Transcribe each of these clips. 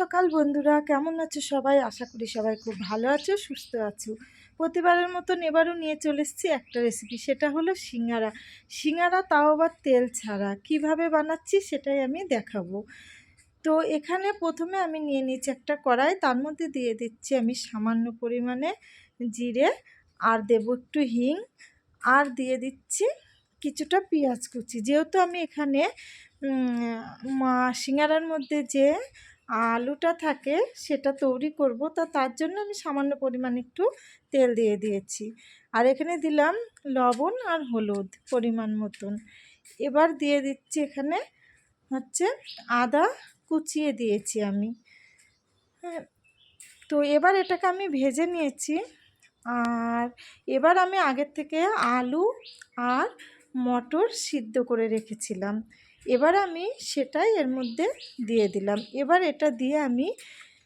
সকাল বন্ধুরা। কেমন আছো সবাই? আশা করি সবাই খুব ভালো আছো, সুস্থ আছো। প্রতিবারের মতন এবারও নিয়ে চলে এসেছি একটা রেসিপি সেটা হলো সিঙ্গারা। সিঙ্গারা তাও আবার তেল ছাড়া। কীভাবে বানাচ্ছি সেটাই আমি দেখাবো। তো এখানে প্রথমে আমি নিয়ে নিচ্ছি একটা কড়াই, তার মধ্যে দিয়ে দিচ্ছি আমি সামান্য পরিমাণে জিরে, আর দেব একটু হিং, আর দিয়ে দিচ্ছি কিছুটা পেঁয়াজ কুচি। যেহেতু আমি এখানে মা, সিঙ্গারার মধ্যে যে আলুটা থাকে, সেটা তৈরি করব। তা তার জন্য আমি সামান্য পরিমাণ একটু তেল দিয়ে দিয়েছি। আর এখানে দিলাম লবণ আর হলুদ পরিমাণ মতন। এবার দিয়ে দিচ্ছি এখানে হচ্ছে আদা কুচিয়ে দিয়েছি আমি। হ্যাঁ তো এবার এটাকে আমি ভেজে নিয়েছি। আর এবার আমি আগের থেকে আলু আর মটর সিদ্ধ করে রেখেছিলাম। এবার আমি সেটাই এর মধ্যে দিয়ে দিলাম। এবার এটা দিয়ে আমি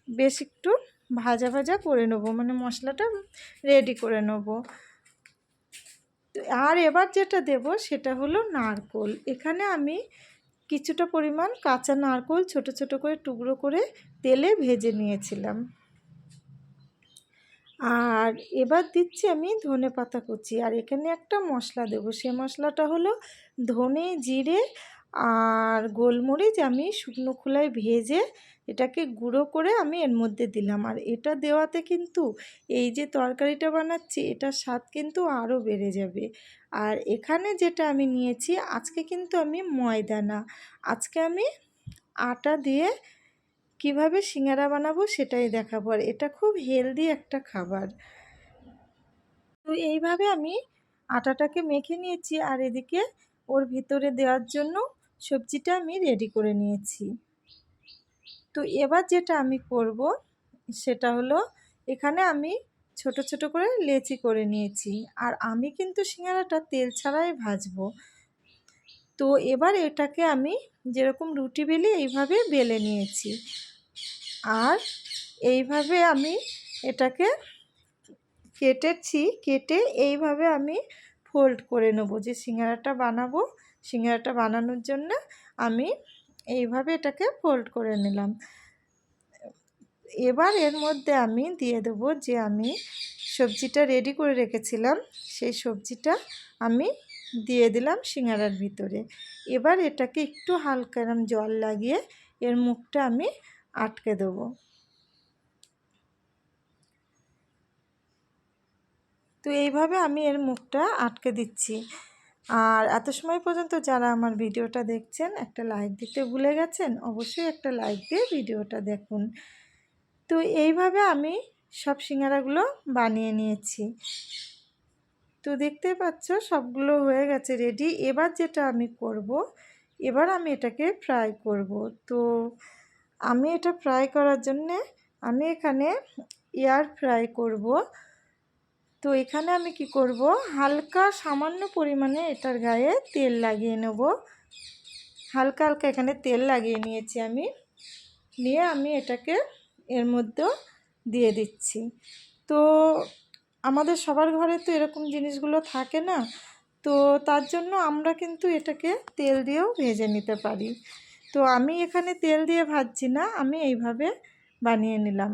বেশ একটু ভাজা ভাজা করে নেব মানে মশলাটা রেডি করে নেব। আর এবার যেটা দেব সেটা হলো নারকোল। এখানে আমি কিছুটা পরিমাণ কাঁচা নারকোল ছোট ছোট করে টুকরো করে তেলে ভেজে নিয়েছিলাম। আর এবার দিচ্ছি আমি ধনে পাতা কুচি। আর এখানে একটা মশলা দেবো, সে মশলাটা হলো ধনে, জিরে আর গোলমরিচ আমি শুকনো খোলায় ভেজে এটাকে গুঁড়ো করে আমি এর মধ্যে দিলাম। আর এটা দেওয়াতে কিন্তু এই যে তরকারিটা বানাচ্ছি, এটার স্বাদ কিন্তু আরও বেড়ে যাবে। আর এখানে যেটা আমি নিয়েছি, আজকে কিন্তু আমি ময়দা না আজকে আমি আটা দিয়ে কীভাবে সিঙ্গারা বানাবো সেটাই দেখাবো। আর এটা খুব হেলদি একটা খাবার। তো এইভাবে আমি আটাটাকে মেখে নিয়েছি। আর এদিকে ওর ভিতরে দেওয়ার জন্য সবজিটা আমি রেডি করে নিয়েছি। তো এবার যেটা আমি করব, সেটা হলো এখানে আমি ছোট ছোট করে লেচি করে নিয়েছি। আর আমি কিন্তু সিঙ্গারাটা তেল ছাড়াই ভাজবো। তো এবার এটাকে আমি যেরকম রুটি বেলি এইভাবে বেলে নিয়েছি। আর এইভাবে আমি এটাকে কেটেছি, কেটে এইভাবে আমি ফোল্ড করে নেব যে সিঙ্গারাটা বানাবো। সিঙ্গারাটা বানানোর জন্য আমি এইভাবে এটাকে ফোল্ড করে নিলাম। এবার এর মধ্যে আমি দিয়ে দেবো যে আমি সবজিটা রেডি করে রেখেছিলাম, সেই সবজিটা আমি দিয়ে দিলাম সিঙ্গারার ভিতরে। এবার এটাকে একটু হালকা এরম জল লাগিয়ে এর মুখটা আমি আটকে দেবো। তো এইভাবে আমি এর মুখটা আটকে দিচ্ছি। আর এত সময় পর্যন্ত যারা আমার ভিডিওটা দেখছেন, একটা লাইক দিতে ভুলে গেছেন, অবশ্যই একটা লাইক দিয়ে ভিডিওটা দেখুন। তো এইভাবে আমি সব সিঙ্গারাগুলো বানিয়ে নিয়েছি। তো দেখতে পাচ্ছ, সবগুলো হয়ে গেছে রেডি এবার যেটা আমি করব, এবার আমি এটাকে ফ্রাই করব। তো আমি এটা ফ্রাই করার জন্যে আমি এখানে এয়ার ফ্রাই করব। তো এখানে আমি কি করব? হালকা সামান্য পরিমাণে এটার গায়ে তেল লাগিয়ে নেব। হালকা হালকা এখানে তেল লাগিয়ে নিয়েছি আমি। নিয়ে আমি এটাকে এর মধ্যেও দিয়ে দিচ্ছি। তো আমাদের সবার ঘরে তো এরকম জিনিসগুলো থাকে না। তো তার জন্য আমরা কিন্তু এটাকে তেল দিয়েও ভেজে নিতে পারি। তো আমি এখানে তেল দিয়ে ভাজছি না, আমি এইভাবে বানিয়ে নিলাম।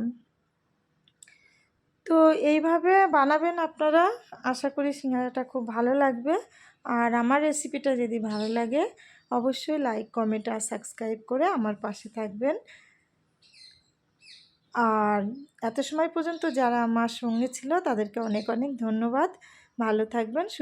তো এইভাবে বানাবেন আপনারা। আশা করি সিঙ্গারাটা খুব ভালো লাগবে। আর আমার রেসিপিটা যদি ভালো লাগে, অবশ্যই লাইক, কমেন্ট আর সাবস্ক্রাইব করে আমার পাশে থাকবেন। আর এত সময় পর্যন্ত যারা আমার সঙ্গে ছিল, তাদেরকে অনেক অনেক ধন্যবাদ। ভালো থাকবেন, সুস্থ